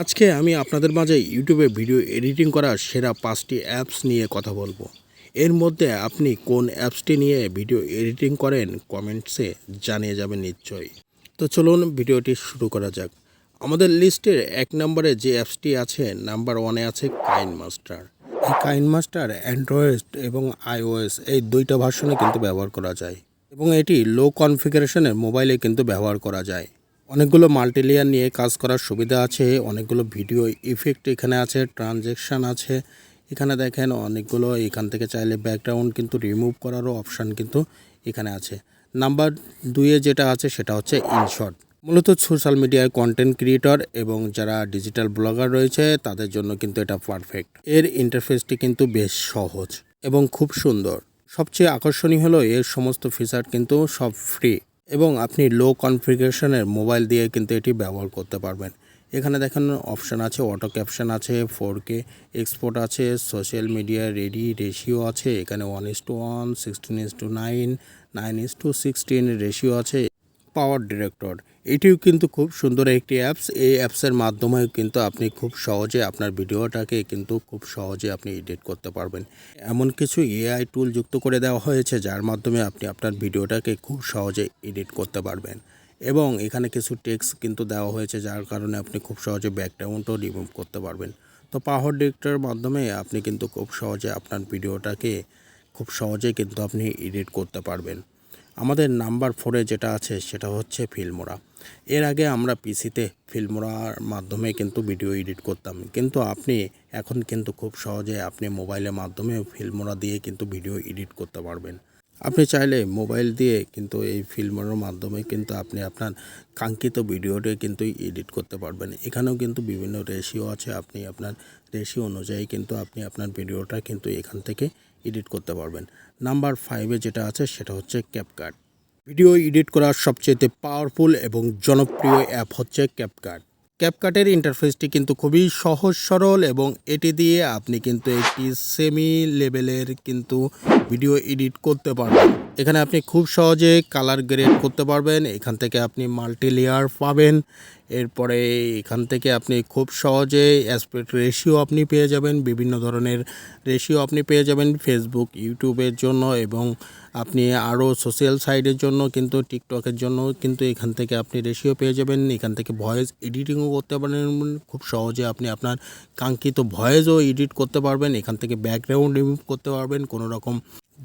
আজকে আমি আপনাদের মাঝে ইউটিউবে ভিডিও এডিটিং করার সেরা পাঁচটি অ্যাপস নিয়ে কথা বলব। এর মধ্যে আপনি কোন অ্যাপসটি নিয়ে ভিডিও এডিটিং করেন কমেন্টসে জানিয়ে যাবেন নিশ্চয়ই। তো চলুন ভিডিওটি শুরু করা যাক। আমাদের লিস্টের এক নম্বরে যে অ্যাপসটি আছে, নাম্বার ওয়ানে আছে কাইন মাস্টার। এই কাইন মাস্টার অ্যান্ড্রয়েড এবং আইওএস এই দুইটা ভার্সনে কিন্তু ব্যবহার করা যায় এবং এটি লো কনফিগারেশনের মোবাইলে কিন্তু ব্যবহার করা যায়। অনেকগুলো মাল্টিলেয়ার নিয়ে কাজ করার সুবিধা আছে, অনেকগুলো ভিডিও ইফেক্ট এখানে আছে ট্রানজেকশান আছে। এখানে দেখেন অনেকগুলো, এখান থেকে চাইলে ব্যাকগ্রাউন্ড কিন্তু রিমুভ করারও অপশান কিন্তু এখানে আছে। নাম্বার দুইয়ে যেটা আছে সেটা হচ্ছে ইনশর্ট মূলত সোশ্যাল মিডিয়ায় কন্টেন্ট ক্রিয়েটর এবং যারা ডিজিটাল ব্লগার রয়েছে, তাদের জন্য কিন্তু এটা পারফেক্ট এর ইন্টারফেসটি কিন্তু বেশ সহজ এবং খুব সুন্দর। সবচেয়ে আকর্ষণীয় হলো এর সমস্ত ফিচার কিন্তু সব ফ্রি এবং আপনি লো কনফিগারেশনের মোবাইল দিয়ে কিন্তু এটি ব্যবহার করতে পারবেন। এখানে দেখেন অপশান আছে অটো ক্যাপশন আছে ফোর কে এক্সপোর্ট আছে সোশ্যাল মিডিয়া রেডি রেশিও আছে, এখানে one is to one sixteen is to nine nine is to sixteen ratio আছে। Power director. এটিও কিন্তু খুব সুন্দর একটি অ্যাপস। এই অ্যাপসের মাধ্যমেও কিন্তু আপনি খুব সহজে আপনার ভিডিওটাকে কিন্তু খুব সহজে আপনি এডিট করতে পারবেন। এমন কিছু এআই টুল যুক্ত করে দেওয়া হয়েছে, যার মাধ্যমে আপনি আপনার ভিডিওটাকে খুব সহজে এডিট করতে পারবেন। এবং এখানে কিছু টেক্সট কিন্তু দেওয়া হয়েছে, যার কারণে আপনি খুব সহজে ব্যাকগ্রাউন্ডও রিমুভ করতে পারবেন। তো পাওয়ার ডিরেক্টরের মাধ্যমে আপনি কিন্তু খুব সহজে আপনার ভিডিওটাকে খুব সহজে কিন্তু আপনি এডিট করতে পারবেন। আমাদের নাম্বার ফোরে যেটা আছে সেটা হচ্ছে ফিল্মোরা। এর আগে আমরা পিসিতে ফিল্মোরার মাধ্যমে কিন্তু ভিডিও এডিট করতাম। কিন্তু আপনি এখন কিন্তু খুব সহজে আপনি মোবাইলের মাধ্যমে ফিল্মোরা দিয়ে কিন্তু ভিডিও এডিট করতে পারবেন। আপনি চাইলে মোবাইল দিয়ে কিন্তু এই ফিল্মোরার মাধ্যমে কিন্তু আপনি আপনার কাঙ্ক্ষিত ভিডিওটি কিন্তু এডিট করতে পারবেন। এখানেও কিন্তু বিভিন্ন রেশিও আছে। আপনি আপনার রেশিও অনুযায়ী কিন্তু আপনি আপনার ভিডিওটা কিন্তু এখান থেকে এডিট করতে পারবেন। নাম্বার ফাইভে যেটা আছে সেটা হচ্ছে ক্যাপকাট ভিডিও এডিট করার সবচেয়ে পাওয়ারফুল এবং জনপ্রিয় অ্যাপ হচ্ছে ক্যাপকাট ক্যাপকাটের ইন্টারফেসটি কিন্তু খুবই সহজ, সরল এবং এটি দিয়ে আপনি কিন্তু একটি সেমি লেভেলের কিন্তু ভিডিও এডিট করতে পারবেন। এখানে আপনি খুব সহজে কালার গ্রেড করতে পারবেন। এখান থেকে আপনি মাল্টি লেয়ার পাবেন। এরপরে এখান থেকে আপনি খুব সহজে অ্যাসপেক্ট রেশিও আপনি পেয়ে যাবেন। বিভিন্ন ধরনের রেশিও আপনি পেয়ে যাবেন ফেসবুক ইউটিউবের জন্য এবং আপনি আরও সোশ্যাল সাইটের জন্য কিন্তু টিকটকের জন্য কিন্তু এখান থেকে আপনি রেশিও পেয়ে যাবেন। এখান থেকে ভয়েস এডিটিংও করতে পারেন। খুব সহজে আপনি আপনার কাঙ্ক্ষিত ভয়েসও এডিট করতে পারবেন। এখান থেকে ব্যাকগ্রাউন্ড রিমুভ করতে পারবেন। কোনো রকম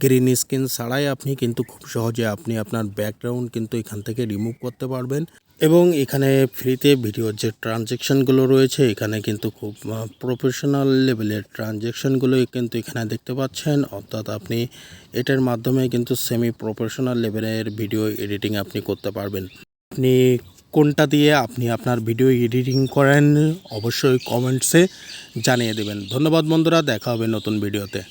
গ্রিন স্ক্রিন ছাড়াই আপনি কিন্তু খুব সহজে আপনি আপনার ব্যাকগ্রাউন্ড কিন্তু এখান থেকে রিমুভ করতে পারবেন। এবং এখানে ফ্রিতে ভিডিওর যে ট্রানজেকশনগুলো রয়েছে, এখানে কিন্তু খুব প্রফেশনাল লেভেলের ট্রানজেকশনগুলো কিন্তু এখানে দেখতে পাচ্ছেন। অর্থাৎ আপনি এটার মাধ্যমে কিন্তু সেমি প্রফেশনাল লেভেলের ভিডিও এডিটিং আপনি করতে পারবেন। আপনি কোনটা দিয়ে আপনি আপনার ভিডিও এডিটিং করেন, অবশ্যই কমেন্টসে জানিয়ে দেবেন। ধন্যবাদ বন্ধুরা, দেখা হবে নতুন ভিডিওতে